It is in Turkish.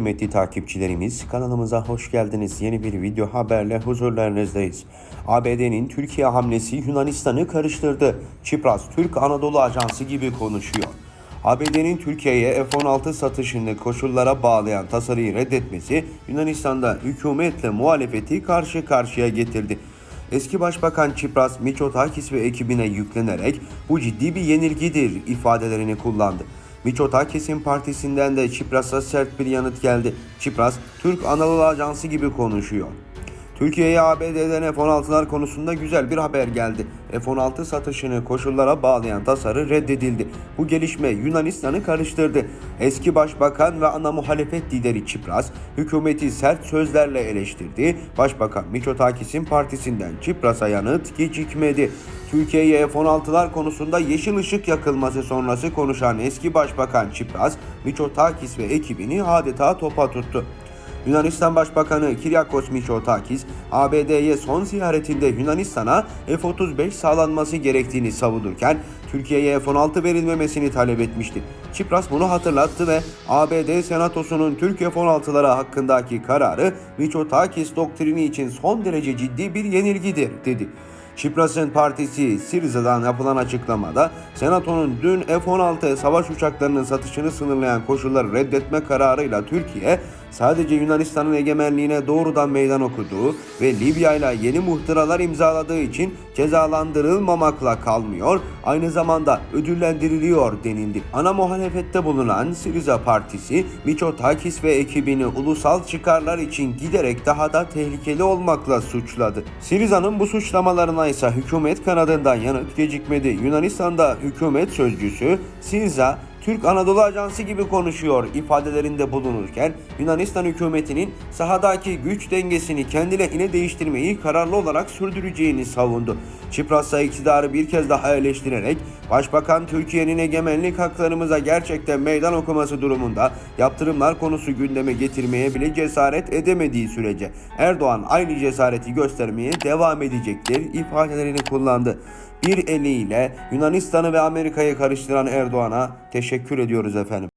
Kıymetli takipçilerimiz kanalımıza hoş geldiniz. Yeni bir video haberle huzurlarınızdayız. ABD'nin Türkiye hamlesi Yunanistan'ı karıştırdı. Çipras Türk Anadolu Ajansı gibi konuşuyor. ABD'nin Türkiye'ye F-16 satışını koşullara bağlayan tasarıyı reddetmesi Yunanistan'da hükümetle muhalefeti karşı karşıya getirdi. Eski Başbakan Çipras Mitsotakis ve ekibine yüklenerek bu ciddi bir yenilgidir ifadelerini kullandı. Mitsotakis'in partisinden de Çipras'a sert bir yanıt geldi. Çipras, Türk Anadolu Ajansı gibi konuşuyor. Türkiye'ye ABD'den F-16'lar konusunda güzel bir haber geldi. F-16 satışını koşullara bağlayan tasarı reddedildi. Bu gelişme Yunanistan'ı karıştırdı. Eski başbakan ve ana muhalefet lideri Çipras, hükümeti sert sözlerle eleştirdi. Başbakan Mitsotakis'in partisinden Çipras'a yanıt gecikmedi. Türkiye'ye F-16'lar konusunda yeşil ışık yakılması sonrası konuşan eski başbakan Çipras, Mitsotakis ve ekibini adeta topa tuttu. Yunanistan Başbakanı Kyriakos Mitsotakis, ABD'ye son ziyaretinde Yunanistan'a F-35 sağlanması gerektiğini savunurken Türkiye'ye F-16 verilmemesini talep etmişti. Çipras bunu hatırlattı ve ABD Senatosu'nun Türk F-16'lara hakkındaki kararı Mitsotakis doktrini için son derece ciddi bir yenilgidir dedi. Çipras'ın partisi Siriza'dan yapılan açıklamada Senato'nun dün F-16 savaş uçaklarının satışını sınırlayan koşulları reddetme kararıyla Türkiye sadece Yunanistan'ın egemenliğine doğrudan meydan okuduğu ve Libya ile yeni muhtıralar imzaladığı için cezalandırılmamakla kalmıyor, aynı zamanda ödüllendiriliyor denildi. Ana muhalefette bulunan Siriza Partisi, Mitsotakis ve ekibini ulusal çıkarlar için giderek daha da tehlikeli olmakla suçladı. Siriza'nın bu suçlamalarına ise hükümet kanadından yanıt gecikmedi. Yunanistan'da hükümet sözcüsü Siriza Türk Anadolu Ajansı gibi konuşuyor ifadelerinde bulunurken Yunanistan hükümetinin sahadaki güç dengesini kendi lehine değiştirmeyi kararlı olarak sürdüreceğini savundu. İse iktidarı bir kez daha eleştirerek Başbakan Türkiye'nin egemenlik haklarımıza gerçekten meydan okuması durumunda yaptırımlar konusu gündeme getirmeye bile cesaret edemediği sürece Erdoğan aynı cesareti göstermeye devam edecektir ifadelerini kullandı. Bir eliyle Yunanistan'ı ve Amerika'yı karıştıran Erdoğan'a teşekkür ediyoruz efendim.